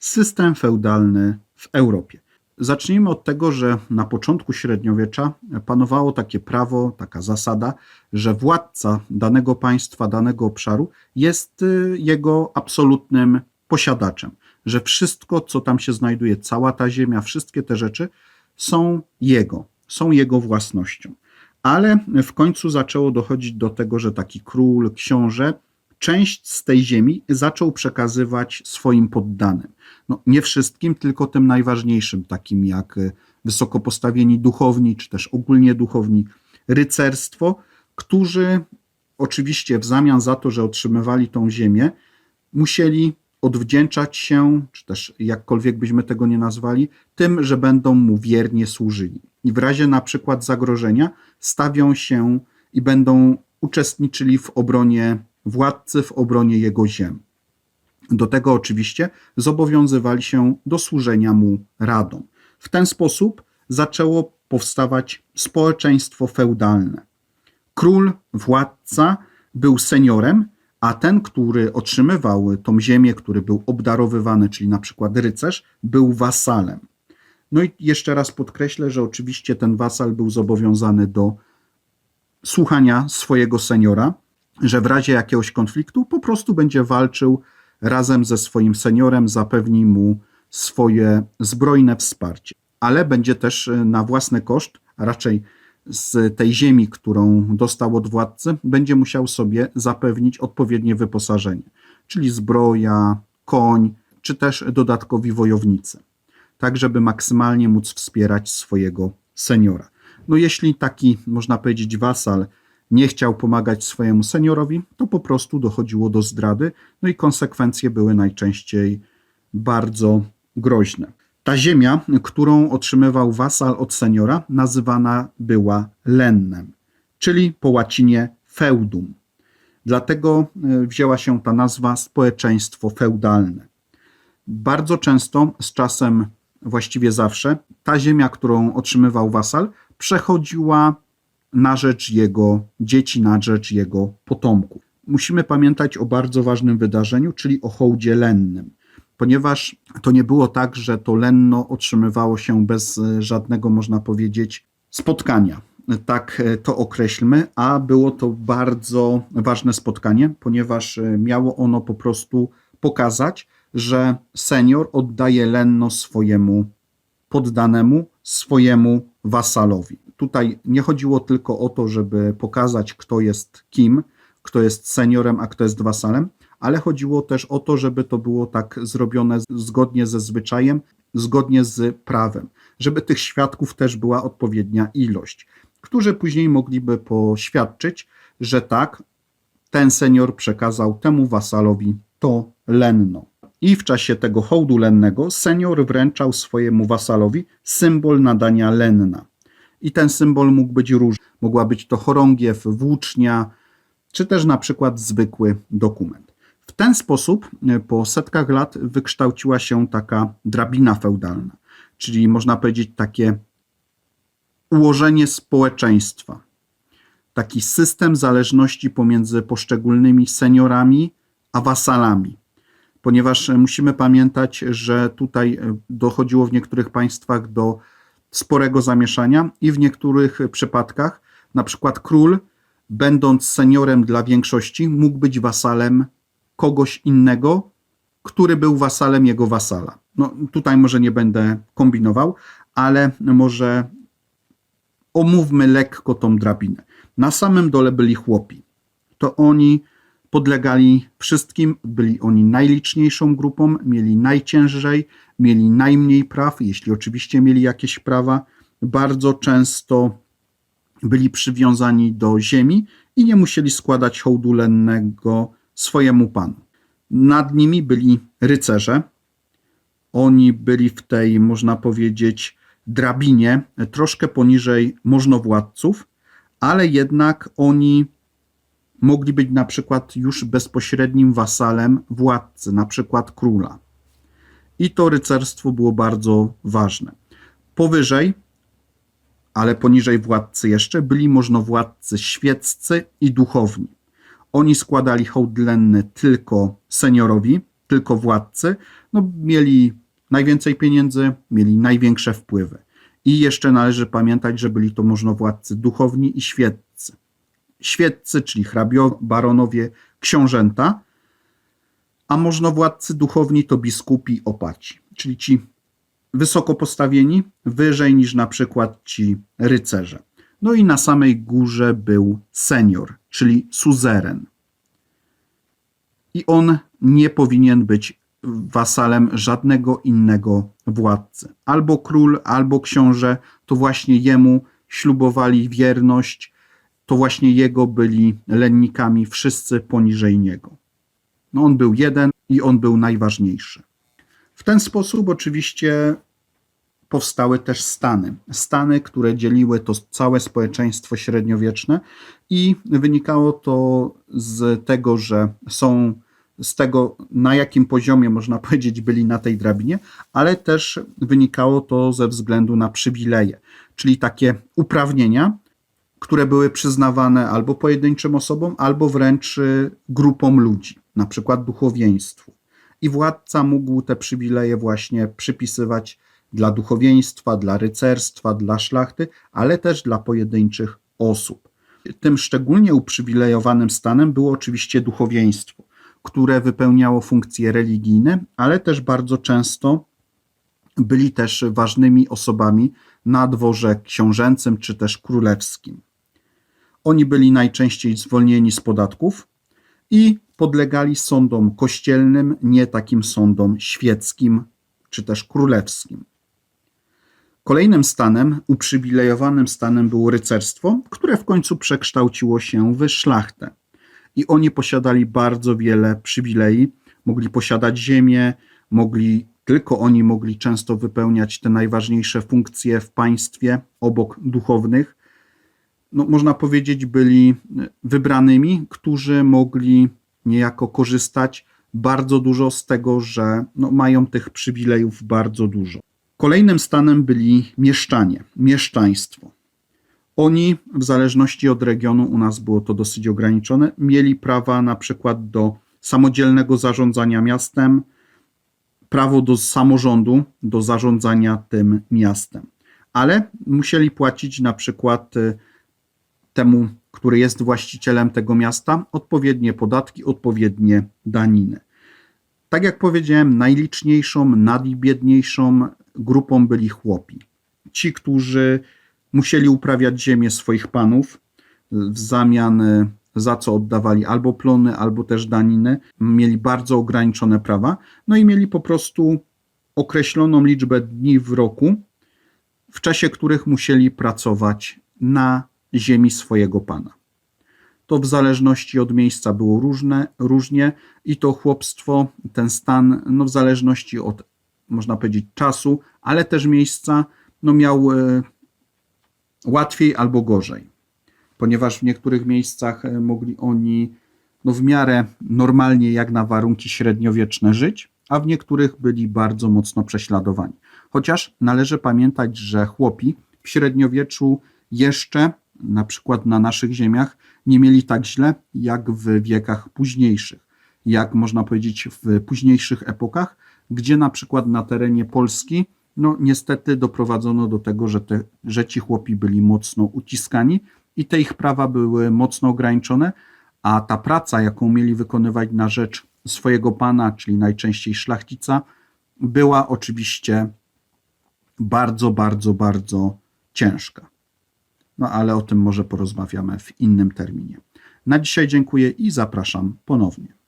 system feudalny w Europie. Zacznijmy od tego, że na początku średniowiecza panowało takie prawo, taka zasada, że władca danego państwa, danego obszaru jest y, jego absolutnym posiadaczem, że wszystko, co tam się znajduje, cała ta ziemia, wszystkie te rzeczy są jego, są jego własnością. Ale w końcu zaczęło dochodzić do tego, że taki król, książę, część z tej ziemi zaczął przekazywać swoim poddanym. No, nie wszystkim, tylko tym najważniejszym, takim jak e, wysoko postawieni duchowni, czy też ogólnie duchowni, rycerstwo, którzy oczywiście w zamian za to, że otrzymywali tą ziemię, musieli odwdzięczać się, czy też jakkolwiek byśmy tego nie nazwali, tym, że będą mu wiernie służyli. I w razie na przykład zagrożenia stawią się i będą uczestniczyli w obronie władcy, w obronie jego ziem. Do tego oczywiście zobowiązywali się do służenia mu radą. W ten sposób zaczęło powstawać społeczeństwo feudalne. Król, władca był seniorem, a ten, który otrzymywał tą ziemię, który był obdarowywany, czyli na przykład rycerz, był wasalem. No i jeszcze raz podkreślę, że oczywiście ten wasal był zobowiązany do słuchania swojego seniora, że w razie jakiegoś konfliktu po prostu będzie walczył razem ze swoim seniorem, zapewni mu swoje zbrojne wsparcie. Ale będzie też e, na własny koszt, a raczej z tej ziemi, którą dostał od władcy, będzie musiał sobie zapewnić odpowiednie wyposażenie, czyli zbroja, koń, czy też dodatkowi wojownicy, tak żeby maksymalnie móc wspierać swojego seniora. No jeśli taki, można powiedzieć, wasal nie chciał pomagać swojemu seniorowi, to po prostu dochodziło do zdrady, no i konsekwencje były najczęściej bardzo groźne. Ta ziemia, którą otrzymywał wasal od seniora, nazywana była lennem, czyli po łacinie feudum. Dlatego e, wzięła się ta nazwa społeczeństwo feudalne. Bardzo często, z czasem właściwie zawsze, ta ziemia, którą otrzymywał wasal, przechodziła na rzecz jego dzieci, na rzecz jego potomków. Musimy pamiętać o bardzo ważnym wydarzeniu, czyli o hołdzie lennym, ponieważ to nie było tak, że to lenno otrzymywało się bez e, żadnego, można powiedzieć, spotkania. Tak e, to określmy, a było to bardzo ważne spotkanie, ponieważ e, miało ono po prostu pokazać, że senior oddaje lenno swojemu poddanemu, swojemu wasalowi. Tutaj nie chodziło tylko o to, żeby pokazać, kto jest kim, kto jest seniorem, a kto jest wasalem, ale chodziło też o to, żeby to było tak zrobione zgodnie ze zwyczajem, zgodnie z prawem, żeby tych świadków też była odpowiednia ilość, którzy później mogliby poświadczyć, że tak, ten senior przekazał temu wasalowi to lenno. I w czasie tego hołdu lennego senior wręczał swojemu wasalowi symbol nadania lenna i ten symbol mógł być różny. Mogła być to chorągiew, włócznia, czy też na przykład zwykły dokument. W ten sposób e, po setkach lat wykształciła się taka drabina feudalna, czyli można powiedzieć takie ułożenie społeczeństwa, taki system zależności pomiędzy poszczególnymi seniorami a wasalami. Ponieważ musimy pamiętać, że tutaj e, dochodziło w niektórych państwach do sporego zamieszania i w niektórych przypadkach, na przykład król, będąc seniorem dla większości, mógł być wasalem kogoś innego, który był wasalem jego wasala. No, tutaj może nie będę kombinował, ale może omówmy lekko tą drabinę. Na samym dole byli chłopi. To oni podlegali wszystkim, byli oni najliczniejszą grupą, mieli najciężej, mieli najmniej praw, jeśli oczywiście mieli jakieś prawa, bardzo często byli przywiązani do ziemi i nie musieli składać hołdu lennego swojemu panu. Nad nimi byli rycerze. Oni byli w tej, można powiedzieć, drabinie troszkę poniżej możnowładców, ale jednak oni mogli być na przykład już bezpośrednim wasalem władcy, na przykład króla. I to rycerstwo było bardzo ważne. Powyżej, ale poniżej władcy jeszcze, byli możnowładcy świeccy i duchowni. Oni składali hołd lenny tylko seniorowi, tylko władcy, no, mieli najwięcej pieniędzy, mieli największe wpływy. I jeszcze należy pamiętać, że byli to możnowładcy duchowni i świeccy. Świeccy, czyli hrabio, baronowie, książęta, a możnowładcy duchowni to biskupi opaci, czyli ci wysoko postawieni, wyżej niż na przykład ci rycerze. No i na samej górze był senior, czyli suzeren. I on nie powinien być wasalem żadnego innego władcy. Albo król, albo książę, to właśnie jemu ślubowali wierność, to właśnie jego byli lennikami, wszyscy poniżej niego. No on był jeden i on był najważniejszy. W ten sposób oczywiście powstały też stany. Stany, które dzieliły to całe społeczeństwo średniowieczne i wynikało to z tego, że są z tego, na jakim poziomie, można powiedzieć, byli na tej drabinie, ale też wynikało to ze względu na przywileje, czyli takie uprawnienia, które były przyznawane albo pojedynczym osobom, albo wręcz y, grupom ludzi, na przykład duchowieństwu. I władca mógł te przywileje właśnie przypisywać dla duchowieństwa, dla rycerstwa, dla szlachty, ale też dla pojedynczych osób. Tym szczególnie uprzywilejowanym stanem było oczywiście duchowieństwo, które wypełniało funkcje religijne, ale też bardzo często byli też ważnymi osobami na dworze książęcym czy też królewskim. Oni byli najczęściej zwolnieni z podatków i podlegali sądom kościelnym, nie takim sądom świeckim czy też królewskim. Kolejnym stanem, uprzywilejowanym stanem było rycerstwo, które w końcu przekształciło się w szlachtę. I oni posiadali bardzo wiele przywilei, mogli posiadać ziemię, mogli, tylko oni mogli często wypełniać te najważniejsze funkcje w państwie obok duchownych. No, można powiedzieć, byli wybranymi, którzy mogli niejako korzystać bardzo dużo z tego, że no, mają tych przywilejów bardzo dużo. Kolejnym stanem byli mieszczanie, mieszczaństwo. Oni, w zależności od regionu, u nas było to dosyć ograniczone, mieli prawa na przykład do samodzielnego zarządzania miastem, prawo do samorządu, do zarządzania tym miastem, ale musieli płacić na przykład y, temu, który jest właścicielem tego miasta, odpowiednie podatki, odpowiednie daniny. Tak jak powiedziałem, najliczniejszą, najbiedniejszą grupą byli chłopi. Ci, którzy musieli uprawiać ziemię swoich panów w zamian za co oddawali albo plony, albo też daniny, mieli bardzo ograniczone prawa, no i mieli po prostu określoną liczbę dni w roku, w czasie których musieli pracować na ziemi swojego pana. To w zależności od miejsca było różne, różnie i to chłopstwo, ten stan, no w zależności od, można powiedzieć, czasu, ale też miejsca, no miał e, łatwiej albo gorzej, ponieważ w niektórych miejscach e, mogli oni no w miarę normalnie jak na warunki średniowieczne żyć, a w niektórych byli bardzo mocno prześladowani. Chociaż należy pamiętać, że chłopi w średniowieczu jeszcze, na przykład na naszych ziemiach, nie mieli tak źle jak w wiekach późniejszych, jak można powiedzieć w późniejszych epokach, gdzie na przykład na terenie Polski no niestety doprowadzono do tego, że, te, że ci chłopi byli mocno uciskani i te ich prawa były mocno ograniczone, a ta praca, jaką mieli wykonywać na rzecz swojego pana, czyli najczęściej szlachcica, była oczywiście bardzo, bardzo, bardzo ciężka. No ale o tym może porozmawiamy w innym terminie. Na dzisiaj dziękuję i zapraszam ponownie.